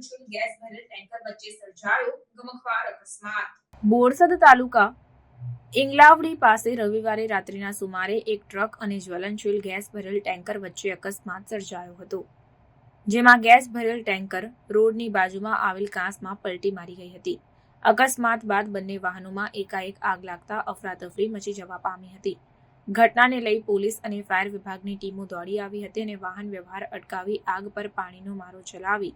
જ્વલનશીલ gas ભરેલ tanker વચ્ચે સર્જાયો ગમખ્વાર અકસ્માત. બોરસદ તાલુકા ઇંગલાવડી પાસે રવિવારે રાત્રિના સુમારે એક ટ્રક અને જ્વલનશીલ ગેસ ભરેલ ટેન્કર વચ્ચે અકસ્માત સર્જાયો હતો, જેમાં ગેસ ભરેલ ટેન્કર રોડની બાજુમાં આવેલ કાંસમાં પલટી મારી ગઈ હતી. અકસ્માત બાદ બંને વાહનોમાં એકાએક આગ લાગતા અફરાતફરી મચી જવા પામી હતી. ઘટનાને લઈ પોલીસ અને ફાયર વિભાગની ટીમો દોડી આવી હતી અને વાહન વ્યવહાર અટકાવી આગ પર પાણીનો મારો ચલાવી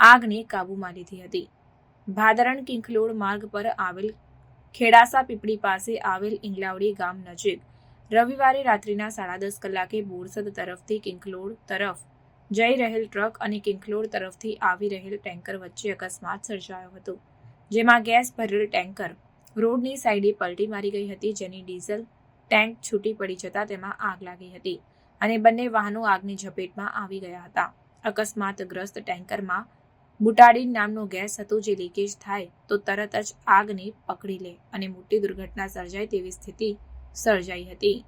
આગને કાબૂમાં લીધી હતી. ભાદરણ કિંખલોડ માર્ગ પર આવેલ ખેડાસા પીપળી પાસે આવેલ ઇંગલાવડી ગામ નજીક, રવિવારે રાત્રિના સાડા દસ કલાકે બોરસદ તરફથી કિંખલોડ તરફ જઈ રહેલ ટ્રક અને કિંખલોડ તરફથી આવી રહેલ ટેન્કર વચ્ચે અકસ્માત સર્જાયો હતો, જેમાં ગેસ ભરેલ ટેન્કર રોડની સાઈડે પલટી મારી ગઈ હતી, જેની ડીઝલ ટેન્ક છૂટી પડી જતાં તેમાં આગ લાગી હતી અને બંને વાહનો આગની ઝપેટમાં આવી ગયા હતા. અકસ્માતગ્રસ્ત ટેન્કરમાં બુટાડીન નામનો ગેસ હતો જે લીકેજ થાય તો તરત જ આગને પકડી લે અને મોટી દુર્ઘટના સર્જાય તેવી સ્થિતિ સર્જાઈ હતી.